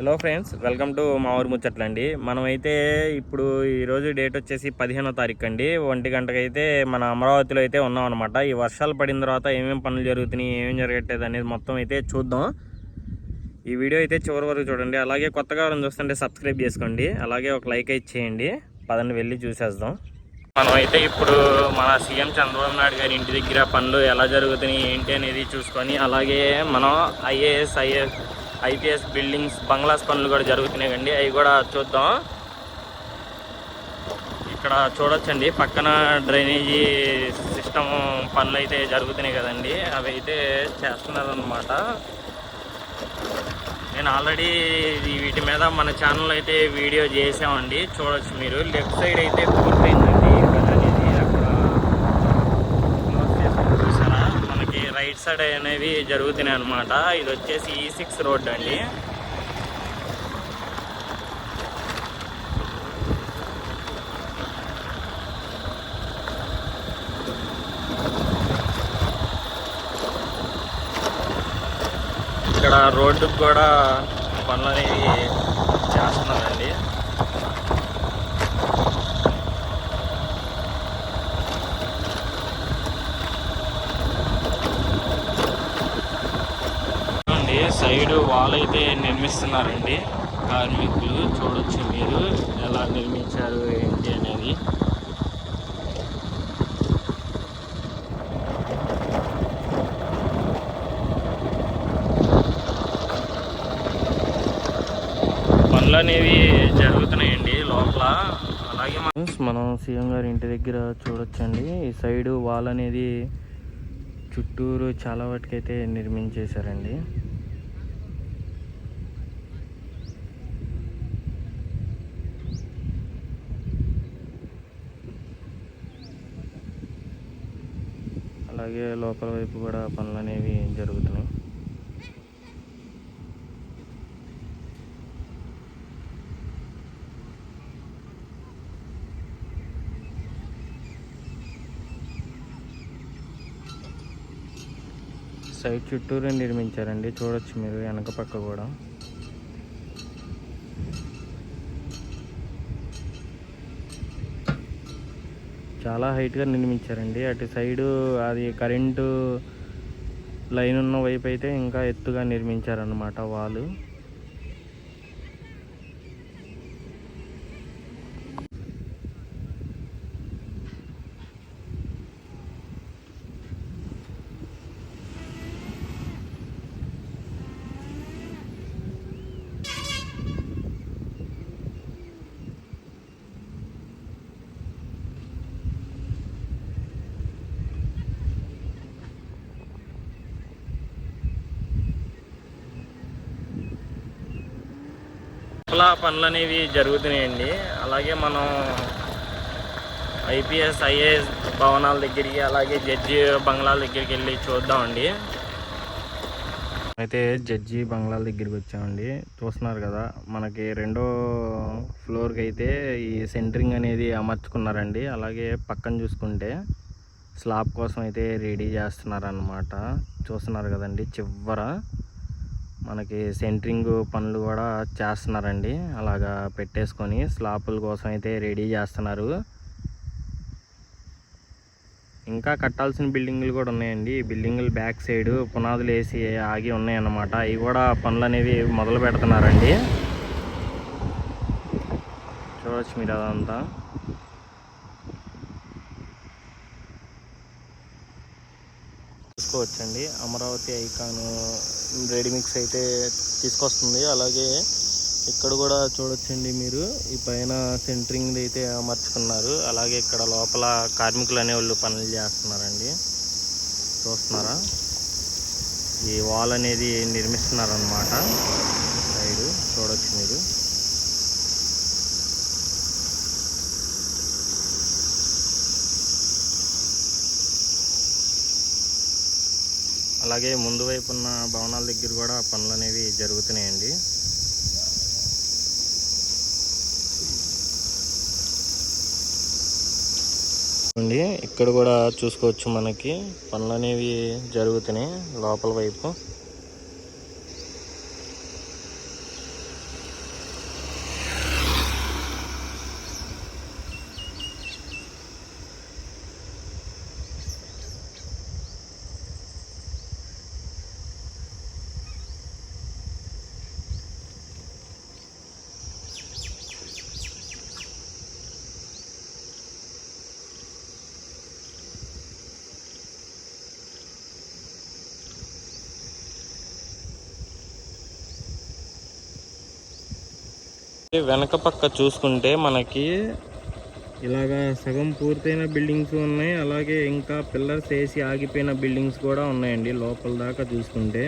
Hello friends welcome to మా ఊరు ముచ్చట్లండి. మనమైతే ఇప్పుడు ఈరోజు డేట్ వచ్చేసి పదిహేనో తారీఖు అండి ఒంటి గంటకైతే మన అమరావతిలో అయితే ఉన్నాం అనమాట ఈ వర్షాలు పడిన తర్వాత ఏమేమి పనులు జరుగుతున్నాయి ఏమేమి జరగట్లేదు అనేది మొత్తం అయితే చూద్దాం. ఈ వీడియో అయితే చివరి వరకు చూడండి. అలాగే కొత్తగా ఎవరైనా చూస్తుంటే సబ్స్క్రైబ్ చేసుకోండి. అలాగే ఒక లైక్ అయితే చేయండి. పదండి వెళ్ళి చూసేద్దాం. మనం అయితే ఇప్పుడు మన సీఎం చంద్రబాబు నాయుడు గారి ఇంటి దగ్గర పనులు ఎలా జరుగుతున్నాయి ఏంటి అనేది చూసుకొని అలాగే మనం IAS IAS IPS buildings bungalows పనులు కూడా జరుగుతున్నాయి అండి అవి కూడా చూద్దాం. ఇక్కడ చూడొచ్చండి. పక్కన డ్రైనేజీ సిస్టమ్ పనులు అయితే జరుగుతున్నాయి కదండి. అవి అయితే చేస్తున్నారనమాట నేను ఆల్రెడీ వీటి మీద మన ఛానల్ అయితే వీడియో చేసామండి. చూడొచ్చు మీరు. లెఫ్ట్ సైడ్ అయితే పూర్తయిందండి ఈ పని అనేది అక్కడ క్లోజ్ చేసుకొని చూసారా మనకి రైట్ సైడ్ అనేవి జరుగుతున్నాయి అనమాట ఇది వచ్చేసి e ఈ సిక్స్ రోడ్ అండి. ఇక్కడ రోడ్డుకు కూడా పనులు అనేవి చేస్తున్నారండి చూడండి సైడ్ వాల్ అయితే నిర్మిస్తున్నారండి. కార్మికులు చూడొచ్చు మీరు ఎలా నిర్మించారు ఏంటి అనేది. పనులు అనేవి జరుగుతున్నాయండి లోపల. అలాగే మనం సీఎం గారి ఇంటి దగ్గర చూడొచ్చండి. ఈ సైడ్ వాల్ అనేది చుట్టూరు చాలా వాటికైతే నిర్మించేశారండి. అలాగే లోపల వైపు కూడా పనులు అనేవి జరుగుతున్నాయి. సైడ్ చుట్టూరు నిర్మించారండి. చూడొచ్చు మీరు వెనక పక్క కూడా. చాలా హైట్గా నిర్మించారండి. అటు సైడు అది కరెంటు లైన్ ఉన్న వైపు అయితే ఇంకా ఎత్తుగా నిర్మించారనమాట వాళ్ళు. లోపల పనులు అనేవి జరుగుతున్నాయండి. అలాగే మనం ఐపీఎస్ ఐఏఎస్ భవనాల దగ్గరికి అలాగే జడ్జి బంగ్లాల దగ్గరికి వెళ్ళి చూద్దామండి. అయితే జడ్జి బంగ్లాల దగ్గరికి వచ్చామండి. చూస్తున్నారు కదా మనకి రెండో ఫ్లోర్కి అయితే ఈ సెంటరింగ్ అనేది అమర్చుకున్నారండి. అలాగే పక్కన చూసుకుంటే స్లాబ్ కోసం అయితే రెడీ చేస్తున్నారనమాట చూస్తున్నారు కదండి చివర. మనకి సెంటరింగ్ పనులు కూడా చేస్తున్నారండి. అలాగా పెట్టేసుకొని స్లాపుల కోసం అయితే రెడీ చేస్తున్నారు. ఇంకా కట్టాల్సిన బిల్డింగులు కూడా ఉన్నాయండి. ఈ బిల్డింగులు బ్యాక్ సైడ్ పునాదులు వేసి ఆగి ఉన్నాయన్నమాట. అవి కూడా పనులు అనేవి మొదలు పెడుతున్నారండి. చూడవచ్చు మీరు అదంతా. తీసుకోవచ్చండి. అమరావతి ఐకాన్ రెడీమిక్స్ అయితే తీసుకొస్తుంది. అలాగే ఇక్కడ కూడా చూడొచ్చండి మీరు. ఈ పైన సెంటరింగ్ అయితే అమర్చుకున్నారు. అలాగే ఇక్కడ లోపల కార్మికులు అనేవాళ్ళు పనులు చేస్తున్నారండి. చూస్తున్నారా? ఈ వాల్ అనేది నిర్మిస్తున్నారనమాట సైడ్ చూడొచ్చు మీరు. అలాగే ముందు వైపు ఉన్న భవనాల దగ్గర కూడా పనులు అనేవి జరుగుతున్నాయండి. అండి ఇక్కడ కూడా చూసుకోవచ్చు మనకి. పనులు అనేవి జరుగుతున్నాయి లోపల వైపు. వెనక పక్క చూసుకుంటే మనకి ఇలాగా సగం పూర్తయిన బిల్డింగ్స్ ఉన్నాయి. అలాగే ఇంకా పిల్లర్స్ వేసి ఆగిపోయిన బిల్డింగ్స్ కూడా ఉన్నాయండి లోపల దాకా చూసుకుంటే.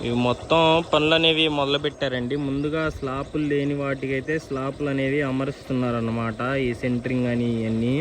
ఇవి మొత్తం పనులు అనేవి మొదలు పెట్టారండి ముందుగా స్లాపులు లేని వాటికైతే స్లాపులు అనేవి అమరుస్తున్నారు అన్నమాట ఈ సెంటరింగ్ అని ఇవన్నీ.